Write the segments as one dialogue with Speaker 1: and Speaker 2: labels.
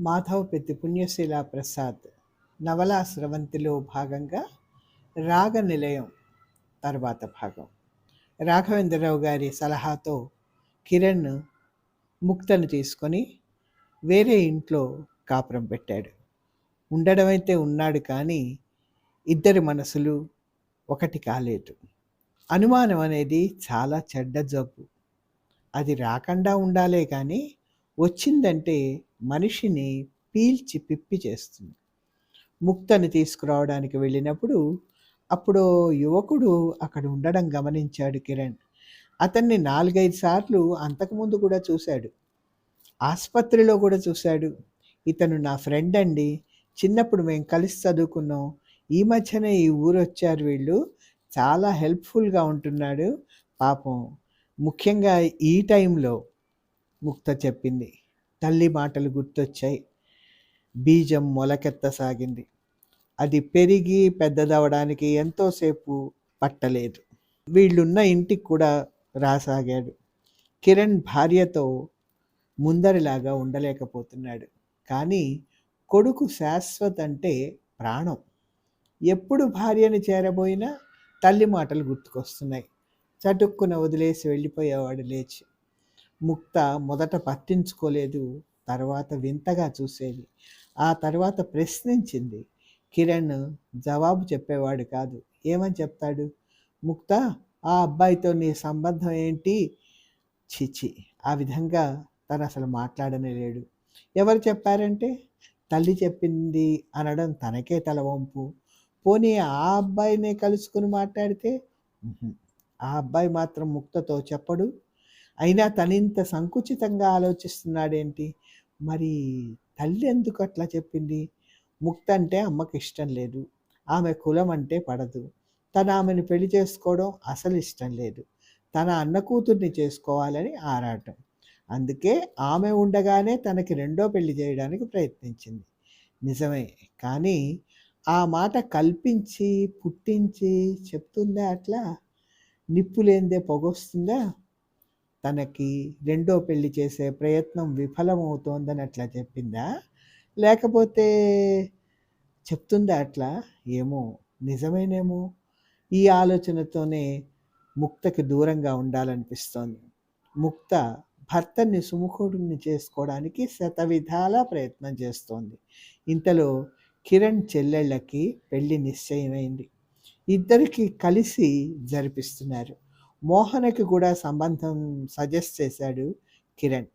Speaker 1: మాధవపెద్ది పుణ్యశీల ప్రసాద్ నవలా స్రవంతిలో భాగంగా రాగ నిలయం తర్వాత భాగం. రాఘవేంద్రరావు గారి సలహాతో కిరణ్ ముక్తను తీసుకొని వేరే ఇంట్లో కాపురం పెట్టాడు. ఉండడం అయితే ఉన్నాడు కానీ ఇద్దరి మనసులు ఒకటి కాలేదు. అనుమానం అనేది చాలా చెడ్డ జబ్బు. అది రాకుండా ఉండాలే కానీ వచ్చిందంటే మనిషిని పీల్చి పిప్పి చేస్తుంది. ముక్తని తీసుకురావడానికి వెళ్ళినప్పుడు అప్పుడు యువకుడు అక్కడ ఉండడం గమనించాడు కిరణ్. అతన్ని నాలుగైదు సార్లు అంతకుముందు కూడా చూశాడు. ఆసుపత్రిలో కూడా చూశాడు. ఇతను నా ఫ్రెండ్ అండి. చిన్నప్పుడు మేము కలిసి చదువుకున్నాం. ఈ మధ్యనే ఈ ఊరు వచ్చారు వీళ్ళు. చాలా హెల్ప్ఫుల్గా ఉంటున్నాడు. పాపం ముఖ్యంగా ఈ టైంలో ముక్త చెప్పింది. తల్లి మాటలు గుర్తొచ్చాయి. బీజం మొలకెత్తసాగింది అది పెరిగి పెద్దదవడానికి ఎంతోసేపు పట్టలేదు. వీళ్ళున్న ఇంటికి కూడా రాసాగాడు. కిరణ్ భార్యతో ముందరిలాగా ఉండలేకపోతున్నాడు. కానీ కొడుకు శాశ్వత్ అంటే ప్రాణం. ఎప్పుడు భార్యని చేరబోయినా తల్లి మాటలు గుర్తుకొస్తున్నాయి. చటుక్కున వదిలేసి వెళ్ళిపోయేవాడు లేచి. ముక్త మొదట పట్టించుకోలేదు తర్వాత వింతగా చూసేది. ఆ తర్వాత ప్రశ్నించింది. కిరణ్ జవాబు చెప్పేవాడు కాదు. ఏమని చెప్తాడు? ముక్త ఆ అబ్బాయితో నీ సంబంధం ఏంటి? చిచి ఆ విధంగా తను అసలు మాట్లాడనే లేడు. ఎవరు చెప్పారంటే తల్లి చెప్పింది అనడం తనకే తల వంపు. పోనీ ఆ అబ్బాయినే కలుసుకుని మాట్లాడితే? ఆ అబ్బాయి మాత్రం ముక్తతో చెప్పడు. అయినా తనింత సంకుచితంగా ఆలోచిస్తున్నాడేంటి? మరి తల్లి ఎందుకు అట్లా చెప్పింది? ముక్త అంటే అమ్మకి ఇష్టం లేదు. ఆమె కులం అంటే పడదు. తన ఆమెను పెళ్ళి చేసుకోవడం అసలు ఇష్టం లేదు. తన అన్న కూతుర్ని చేసుకోవాలని ఆరాటం. అందుకే ఆమె ఉండగానే తనకి రెండో పెళ్ళి చేయడానికి ప్రయత్నించింది. నిజమే. కానీ ఆ మాట కల్పించి పుట్టించి చెప్తుందా అట్లా? నిప్పులేందే పొగొస్తుందా? తనకి రెండో పెళ్ళి చేసే ప్రయత్నం విఫలమవుతోందని అట్లా చెప్పిందా? లేకపోతే చెప్తుందా అట్లా? ఏమో నిజమేనేమో. ఈ ఆలోచనతోనే ముక్తకి దూరంగా ఉండాలనిపిస్తోంది. ముక్త భర్తని సుముఖుడిని చేసుకోవడానికి శతవిధాలా ప్రయత్నం చేస్తోంది. ఇంతలో కిరణ్ చెల్లెళ్ళకి పెళ్ళి నిశ్చయమైంది. ఇద్దరికి కలిసి జరిపిస్తున్నారు. మోహన్కి కూడా సంబంధం సజెస్ట్ చేశాడు కిరణ్.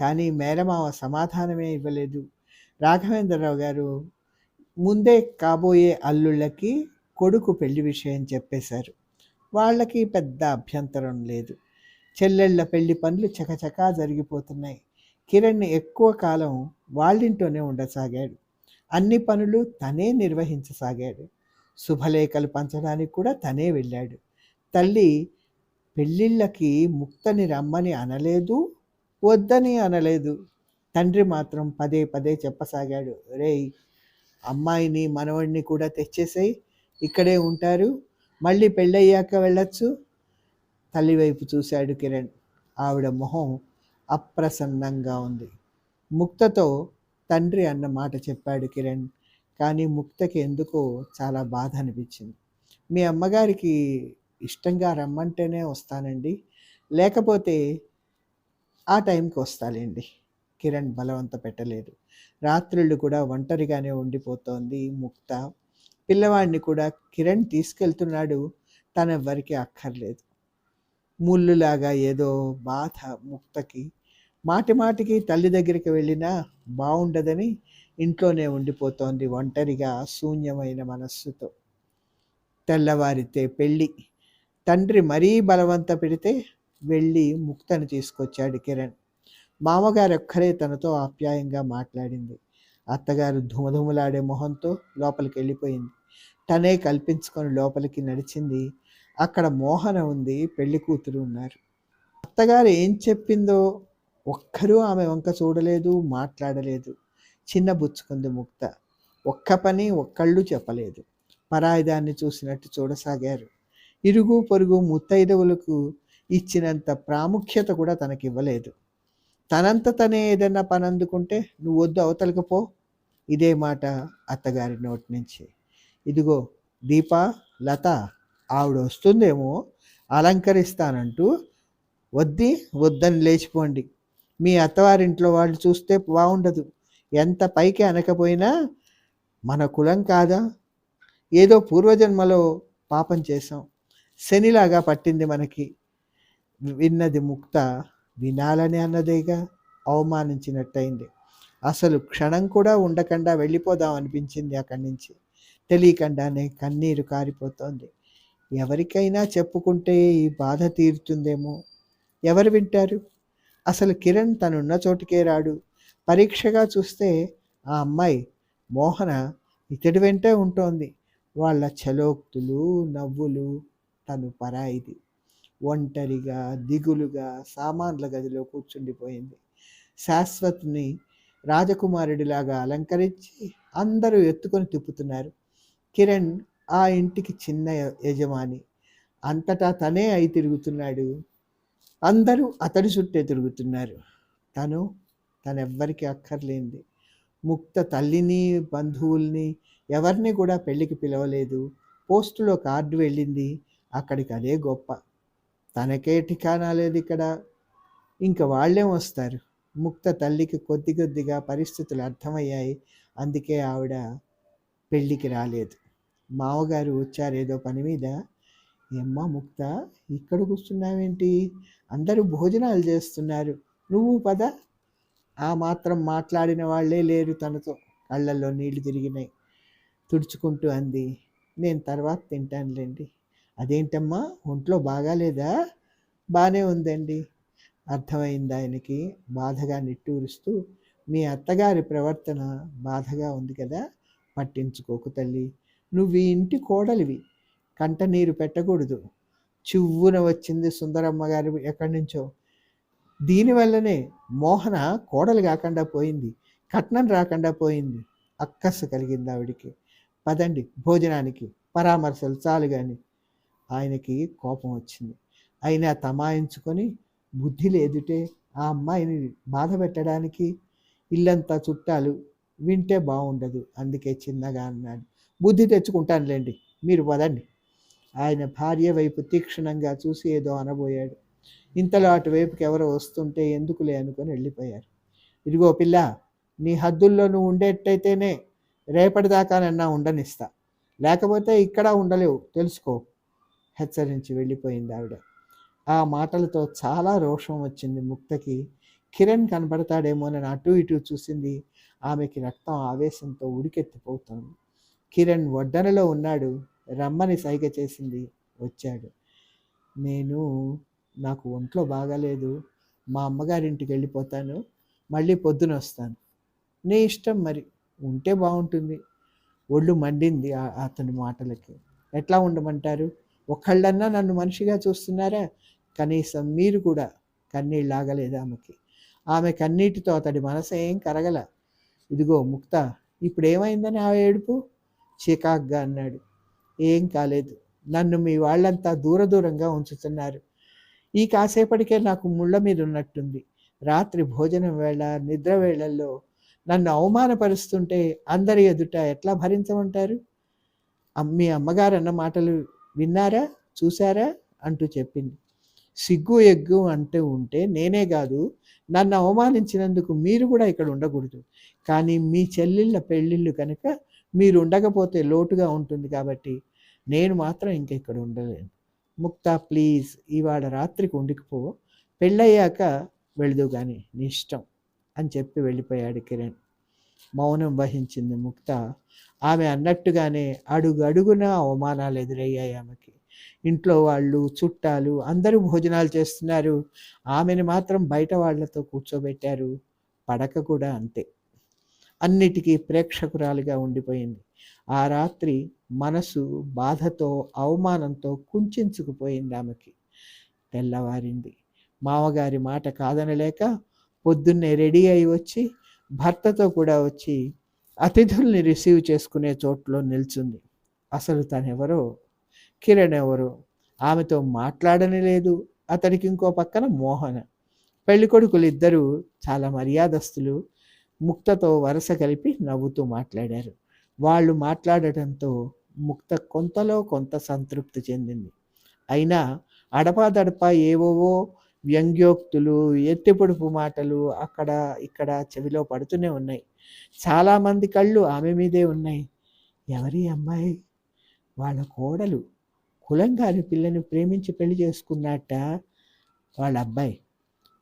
Speaker 1: కానీ మేనమావ సమాధానమే ఇవ్వలేదు. రాఘవేంద్రరావు గారు ముందే కాబోయే అల్లుళ్ళకి కొడుకు పెళ్ళి విషయం చెప్పేశారు. వాళ్ళకి పెద్ద అభ్యంతరం లేదు. చెల్లెళ్ళ పెళ్ళి పనులు చకచకా జరిగిపోతున్నాయి. కిరణ్ ఎక్కువ కాలం వాళ్ళింట్లోనే ఉండసాగాడు. అన్ని పనులు తనే నిర్వహించసాగాడు. శుభలేఖలు పంచడానికి కూడా తనే వెళ్ళాడు. తల్లి పెళ్ళిళ్ళకి ముక్తని రమ్మని అనలేదు వద్దని అనలేదు. తండ్రి మాత్రం పదే పదే చెప్పసాగాడు. రే అమ్మాయిని మనవడిని కూడా తెచ్చేసాయి ఇక్కడే ఉంటారు. మళ్ళీ పెళ్ళయ్యాక వెళ్ళొచ్చు. తల్లి వైపు చూశాడు కిరణ్. ఆవిడ మొహం అప్రసన్నంగా ఉంది. ముక్తతో తండ్రి అన్న మాట చెప్పాడు కిరణ్. కానీ ముక్తకి ఎందుకో చాలా బాధ అనిపించింది. మీ అమ్మగారికి ఇష్టంగా రమ్మంటేనే వస్తానండి. లేకపోతే ఆ టైంకి వస్తాలేండి. కిరణ్ బలవంత పెట్టలేదు. రాత్రుళ్ళు కూడా ఒంటరిగానే ఉండిపోతోంది ముక్త. పిల్లవాడిని కూడా కిరణ్ తీసుకెళ్తున్నాడు తనెవ్వరికీ అక్కర్లేదు. ముళ్ళులాగా ఏదో బాధ ముక్తకి. మాటి మాటికి తల్లి దగ్గరికి వెళ్ళినా బాగుండదని ఇంట్లోనే ఉండిపోతోంది ఒంటరిగా శూన్యమైన మనస్సుతో. తెల్లవారితే పెళ్ళి. తండ్రి మరీ బలవంత పెడితే వెళ్ళి ముక్తను తీసుకొచ్చాడు కిరణ్. మామగారు ఒక్కరే తనతో ఆప్యాయంగా మాట్లాడింది. అత్తగారు ధుమధుమలాడే మొహంతో లోపలికి వెళ్ళిపోయింది. తనే కల్పించుకొని లోపలికి నడిచింది. అక్కడ మోహన ఉంది పెళ్ళి కూతురు ఉన్నారు. అత్తగారు ఏం చెప్పిందో ఒక్కరూ ఆమె వంక చూడలేదు మాట్లాడలేదు. చిన్న బుచ్చుకుంది ముక్త. ఒక్క పని ఒక్కళ్ళు చెప్పలేదు. పరాయిదాన్ని చూసినట్టు చూడసాగారు. ఇరుగు పొరుగు ముత్తైదవులకు ఇచ్చినంత ప్రాముఖ్యత కూడా తనకివ్వలేదు. తనంత తనే ఏదన్నా పని అందుకుంటే నువ్వు వద్దు అవతలకు పో. ఇదే మాట అత్తగారి నోటి నుంచి. ఇదిగో దీప లత ఆవిడ వస్తుందేమో అలంకరిస్తానంటూ వద్ది వద్దని లేచిపోండి. మీ అత్తవారింట్లో వాళ్ళు చూస్తే బాగుండదు ఎంత పైకి అనకపోయినా మన కులం కాదా? ఏదో పూర్వజన్మలో పాపం చేశాం. శనిలాగా పట్టింది మనకి. విన్నది ముక్త వినాలని అన్నదేగా అవమానించినట్టయింది. అసలు క్షణం కూడా ఉండకుండా వెళ్ళిపోదాం అనిపించింది అక్కడి నుంచి. తెలియకుండానే కన్నీరు కారిపోతోంది. ఎవరికైనా చెప్పుకుంటే ఈ బాధ తీరుతుందేమో? ఎవరు వింటారు? అసలు కిరణ్ తనున్న చోటుకే రాడు. పరీక్షగా చూస్తే ఆ అమ్మాయి మోహన ఇతడి వెంటే ఉంటోంది. వాళ్ళ చలోక్తులు నవ్వులు తను పరాయిది. ఒంటరిగా దిగులుగా సామాన్ల గదిలో కూర్చుండిపోయింది. శాశ్వత్ని రాజకుమారుడిలాగా అలంకరించి అందరూ ఎత్తుకొని తిప్పుతున్నారు. కిరణ్ ఆ ఇంటికి చిన్న యజమాని. అంతటా తనే అయి తిరుగుతున్నాడు. అందరూ అతడి చుట్టే తిరుగుతున్నారు. తను తనెవ్వరికి అక్కర్లేంది ముక్త తల్లిని బంధువుల్ని ఎవరిని కూడా పెళ్ళికి పిలవలేదు. పోస్టులో కార్డు వెళ్ళింది. అక్కడికి అదే గొప్ప. తనకే ఠికానా లేదు ఇక్కడ. ఇంకా వాళ్ళేం వస్తారు. ముక్త తల్లికి కొద్ది కొద్దిగా పరిస్థితులు అర్థమయ్యాయి. అందుకే ఆవిడ పెళ్ళికి రాలేదు. మామగారు వచ్చారేదో పని మీద. ఏమ్మా ముక్త ఇక్కడ కూర్చున్నావేంటి? అందరూ భోజనాలు చేస్తున్నారు. నువ్వు పద. ఆ మాత్రం మాట్లాడిన వాళ్ళే లేరు తనతో. కళ్ళల్లో నీళ్ళు తిరిగినాయి. తుడుచుకుంటూ అంది. నేను తర్వాత తింటానులేండి. అదేంటమ్మా? ఒంట్లో బాగాలేదా? బాగానే ఉందండి. అర్థమైంది ఆయనకి. బాధగా నిట్టూరుస్తూ మీ అత్తగారి ప్రవర్తన బాధగా ఉంది కదా? పట్టించుకోకు తల్లి. నువ్వు ఈ ఇంటి కోడలివి. కంట నీరు పెట్టకూడదు. చివ్వున వచ్చింది సుందరమ్మ గారి ఎక్కడి నుంచో. దీనివల్లనే మోహన కోడలు కాకుండా పోయింది. కట్నం రాకుండా పోయింది. అక్కస్సు కలిగింది ఆవిడికి. పదండి భోజనానికి. పరామర్శలు చాలు కానీ ఆయనకి కోపం వచ్చింది. అయినా తమాయించుకొని బుద్ధి లేదుటే ఆ అమ్మాయిని బాధ పెట్టడానికి ఇల్లంతా చుట్టాలు వింటే బాగుండదు అందుకే చిన్నగా అన్నాడు. బుద్ధి తెచ్చుకుంటానులేండి మీరు పదండి. ఆయన భార్య వైపు తీక్షణంగా చూసి ఏదో అనబోయాడు. ఇంతలో అటువైపుకి ఎవరో వస్తుంటే ఎందుకులే అనుకొని వెళ్ళిపోయారు. ఇదిగో పిల్ల నీ హద్దుల్లో నువ్వు ఉండేటైతేనే రేపటిదాకానన్నా ఉండనిస్తా. లేకపోతే ఇక్కడ ఉండలేవు తెలుసుకో. హెచ్చరించి వెళ్ళిపోయింది ఆవిడ. ఆ మాటలతో చాలా రోషం వచ్చింది ముక్తకి. కిరణ్ కనబడతాడేమోనని అటు ఇటు చూసింది. ఆమెకి రక్తం ఆవేశంతో ఉడికెత్తిపోతుంది. కిరణ్ వడ్డనలో ఉన్నాడు. రమ్మని సైగ చేసింది. వచ్చాడు. నేను నాకు ఒంట్లో బాగాలేదు. మా అమ్మగారింటికి వెళ్ళిపోతాను. మళ్ళీ పొద్దున వస్తాను. నీ ఇష్టం మరి. ఉంటే బాగుంటుంది. ఒళ్ళు మండింది అతని మాటలకి. ఎట్లా ఉండమంటారు? ఒక్కళ్ళన్నా నన్ను మనిషిగా చూస్తున్నారా? కనీసం మీరు కూడా కన్నీళ్ళు ఆగలేదు ఆమెకి? ఆమె కన్నీటితో అతడి మనసు ఏం కరగల? ఇదిగో ముక్త ఇప్పుడు ఏమైందని ఆ ఏడుపు? చికాక్గా అన్నాడు. ఏం కాలేదు. నన్ను మీ వాళ్ళంతా దూర దూరంగా ఉంచుతున్నారు. ఈ కాసేపటికే నాకు ముళ్ళ మీద ఉన్నట్టుంది. రాత్రి భోజనం వేళ నిద్ర వేళల్లో నన్ను అవమానపరుస్తుంటే అందరి ఎదుట ఎట్లా భరించమంటారు? మీ అమ్మగారు అన్న మాటలు విన్నారా? చూసారా అంటూ చెప్పింది. సిగ్గు ఎగ్గు అంటే ఉంటే నేనే కాదు నన్ను అవమానించినందుకు మీరు కూడా ఇక్కడ ఉండకూడదు. కానీ మీ చెల్లెళ్ళ పెళ్ళిళ్ళు కనుక మీరు ఉండకపోతే లోటుగా ఉంటుంది కాబట్టి నేను మాత్రం ఇంక ఇక్కడ ఉండలేను. ముక్తా ప్లీజ్ ఇవాళ రాత్రికి ఉండికిపో. పెళ్ళయ్యాక వెళదు కానీ నీ ఇష్టం అని చెప్పి వెళ్ళిపోయాడు కిరణ్. మౌనం వహించింది ముక్త. ఆమె అన్నట్టుగానే అడుగు అడుగున అవమానాలు ఎదురయ్యాయి ఆమెకి. ఇంట్లో వాళ్ళు చుట్టాలు అందరూ భోజనాలు చేస్తున్నారు. ఆమెను మాత్రం బయట వాళ్ళతో కూర్చోబెట్టారు. పడక కూడా అంతే. అన్నిటికీ ప్రేక్షకురాలుగా ఉండిపోయింది. ఆ రాత్రి మనసు బాధతో అవమానంతో కుంచుకుపోయింది ఆమెకి. తెల్లవారింది. మామగారి మాట కాదనలేక పొద్దున్నే రెడీ అయి వచ్చి భర్తతో కూడా వచ్చి అతిథుల్ని రిసీవ్ చేసుకునే చోట్లో నిల్చుంది. అసలు తనెవరో కిరణ్ ఎవరో ఆమెతో మాట్లాడని లేదు. అతడికి ఇంకో పక్కన మోహన. పెళ్ళికొడుకులు ఇద్దరూ చాలా మర్యాదస్తులు ముక్తతో వరుస కలిపి నవ్వుతూ మాట్లాడారు. వాళ్ళు మాట్లాడటంతో ముక్త కొంతలో కొంత సంతృప్తి చెందింది. అయినా అడపాదడపా ఏవోవో వ్యంగ్యోక్తులు ఎత్తిపొడుపు మాటలు అక్కడ ఇక్కడ చెవిలో పడుతూనే ఉన్నాయి. చాలామంది కళ్ళు ఆమె మీదే ఉన్నాయి. ఎవరి అమ్మాయి? వాళ్ళ కోడలు. కులంగాని పిల్లని ప్రేమించి పెళ్ళి చేసుకున్నట్ట వాళ్ళ అబ్బాయి.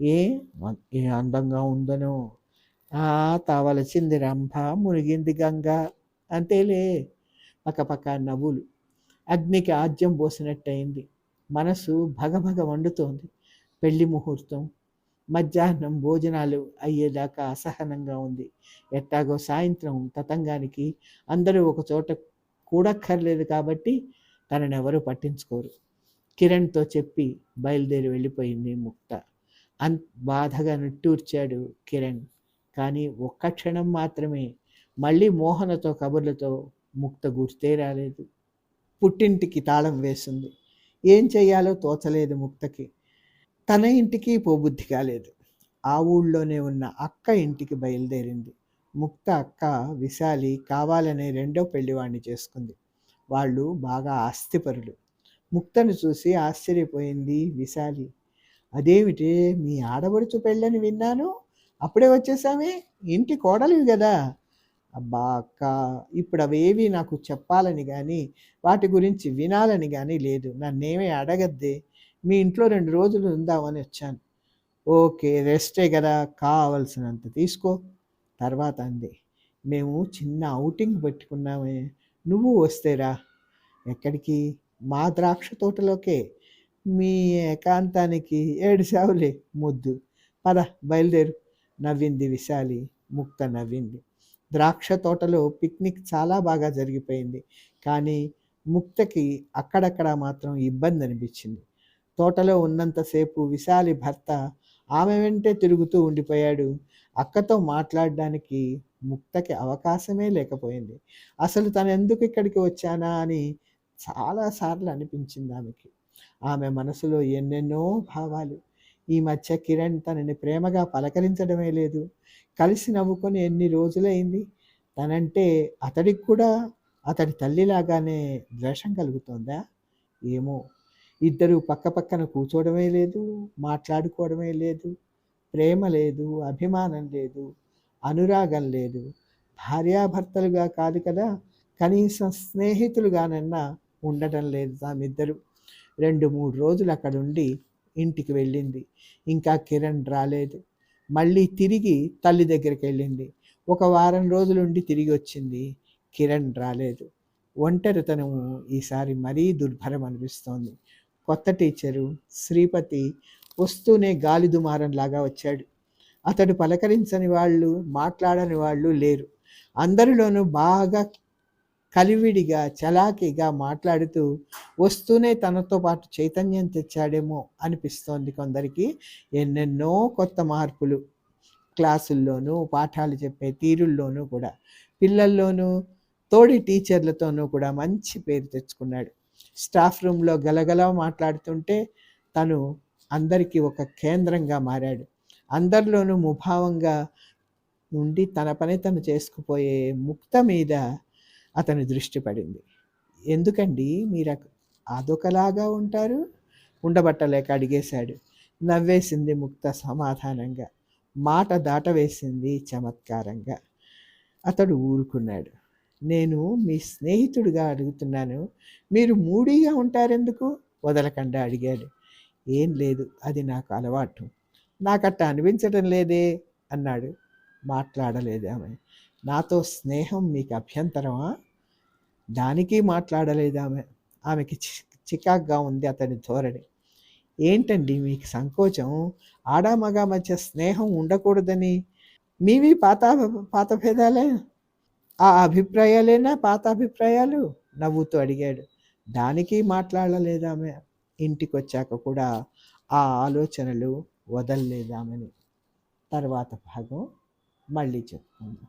Speaker 1: ఏ? ఏ అందంగా ఉందనో. ఆ తావలసింది రంభ మునిగింది గంగ. అంతేలే. పక్కపక్క నవ్వులు. అగ్నికి ఆజ్యం పోసినట్టయింది. మనసు భగభగ వండుతోంది. పెళ్ళి ముహూర్తం మధ్యాహ్నం భోజనాలు అయ్యేదాకా అసహనంగా ఉంది. ఎట్టాగో సాయంత్రం తతంగానికి అందరూ ఒక చోట కూడక్కర్లేదు కాబట్టి తనని ఎవరూ పట్టించుకోరు. కిరణ్తో చెప్పి బయలుదేరి వెళ్ళిపోయింది ముక్త. అన్ బాధగా నిట్టూర్చాడు కిరణ్. కానీ ఒక్క క్షణం మాత్రమే. మళ్ళీ మోహనతో కబుర్లతో ముక్త గుర్తే రాలేదు. పుట్టింటికి తాళం వేసింది. ఏం చేయాలో తోచలేదు ముక్తకి. తన ఇంటికి పోబుద్ధి కాలేదు. ఆ ఊళ్ళోనే ఉన్న అక్క ఇంటికి బయలుదేరింది. ముక్త అక్క విశాలి కావాలనే రెండో పెళ్ళివాణ్ణి చేసుకుంది. వాళ్ళు బాగా ఆస్తిపరులు. ముక్తను చూసి ఆశ్చర్యపోయింది విశాలి. అదేమిటి మీ ఆడబడుచు పెళ్ళని విన్నాను? అప్పుడే వచ్చేసామే? ఇంటి కోడలివి కదా అబ్బా అక్క ఇప్పుడు అవేవి నాకు చెప్పాలని కానీ వాటి గురించి వినాలని కానీ లేదు. నన్నేమీ అడగద్దే. మీ ఇంట్లో రెండు రోజులు ఉందామని వచ్చాను. ఓకే రెస్టే కదా కావలసినంత తీసుకో. తర్వాత అంది. మేము చిన్న అవుటింగ్ పెట్టుకున్నామే నువ్వు వస్తేరా ఎక్కడికి? మా ద్రాక్ష తోటలోకే. మీ ఏకాంతానికి ఏడుసావులే ముద్దు. పద బయలుదేరు నవ్వింది విశాలి ముక్త నవ్వింది. ద్రాక్ష తోటలో పిక్నిక్ చాలా బాగా జరిగిపోయింది కానీ ముక్తకి అక్కడక్కడ మాత్రం ఇబ్బంది అనిపించింది తోటలో ఉన్నంతసేపు విశాలి భర్త ఆమె వెంటే తిరుగుతూ ఉండిపోయాడు. అక్కతో మాట్లాడడానికి ముక్తకి అవకాశమే లేకపోయింది. అసలు తను ఎందుకు ఇక్కడికి వచ్చానా అని చాలాసార్లు అనిపించింది ఆమెకి. ఆమె మనసులో ఎన్నెన్నో భావాలు. ఈ మధ్య కిరణ్ తనని ప్రేమగా పలకరించడమే లేదు. కలిసి నవ్వుకొని ఎన్ని రోజులైంది? తనంటే అతడికి కూడా అతడి తల్లిలాగానే ద్వేషం కలుగుతోందా? ఏమో ఇద్దరు పక్క పక్కన కూర్చోవడమే లేదు మాట్లాడుకోవడమే లేదు ప్రేమ లేదు అభిమానం లేదు అనురాగం లేదు. భార్యాభర్తలుగా కాదు కదా కనీసం స్నేహితులుగానన్నా ఉండటం లేదు తామిద్దరు రెండు మూడు రోజులు అక్కడ ఉండి ఇంటికి వెళ్ళింది. ఇంకా కిరణ్ రాలేదు. మళ్ళీ తిరిగి తల్లి దగ్గరికి వెళ్ళింది. ఒక వారం రోజులుండి తిరిగి వచ్చింది. కిరణ్ రాలేదు. ఒంటరితనము ఈసారి మరీ దుర్భరం అనిపిస్తోంది. కొత్త టీచరు శ్రీపతి వస్తూనే గాలి దుమారంలాగా వచ్చాడు. అతడు పలకరించని వాళ్ళు మాట్లాడని వాళ్ళు లేరు. అందరిలోనూ బాగా కలివిడిగా చలాకీగా మాట్లాడుతూ వస్తూనే తనతో పాటు చైతన్యం తెచ్చాడేమో అనిపిస్తోంది కొందరికి. ఎన్నెన్నో కొత్త మార్పులు. క్లాసుల్లోనూ పాఠాలు చెప్పే తీరుల్లోనూ కూడా. పిల్లల్లోనూ తోడి టీచర్లతోనూ కూడా మంచి పేరు తెచ్చుకున్నాడు. స్టాఫ్ రూమ్లో గలగల మాట్లాడుతుంటే తను అందరికీ ఒక కేంద్రంగా మారాడు. అందరిలోనూ ముభావంగా ఉండి తన పని తను చేసుకుపోయే ముక్త మీద అతని దృష్టి పడింది. ఎందుకండి మీరు అదొకలాగా ఉంటారు? ఉండబట్టలేక అడిగేశాడు. నవ్వేసింది ముక్త సమాధానంగా. మాట దాటవేసింది చమత్కారంగా. అతడు ఊరుకున్నాడు. నేను మీ స్నేహితుడిగా అడుగుతున్నాను. మీరు మూడీగా ఉంటారెందుకు? వదలకుండా అడిగాడు. ఏం లేదు అది నాకు అలవాటు. నాకట్ట అనిపించడం లేదే అన్నాడు. మాట్లాడలేదు ఆమె. నాతో స్నేహం మీకు అభ్యంతరమా? దానికి మాట్లాడలేదు ఆమె. ఆమెకి చికాగ్గా ఉంది అతని ధోరణి. ఏంటండి మీకు సంకోచం? ఆడామగా మధ్య స్నేహం ఉండకూడదని? మీవి పాత పాత భేదాలే ఆ అభిప్రాయాలేనా? పాత అభిప్రాయాలు? నవ్వుతూ అడిగాడు. దానికి మాట్లాడలేదామె. ఇంటికి వచ్చాక కూడా ఆ ఆలోచనలు వదలలేదామని. తర్వాత భాగం మళ్ళీ చెప్పుకుందాం.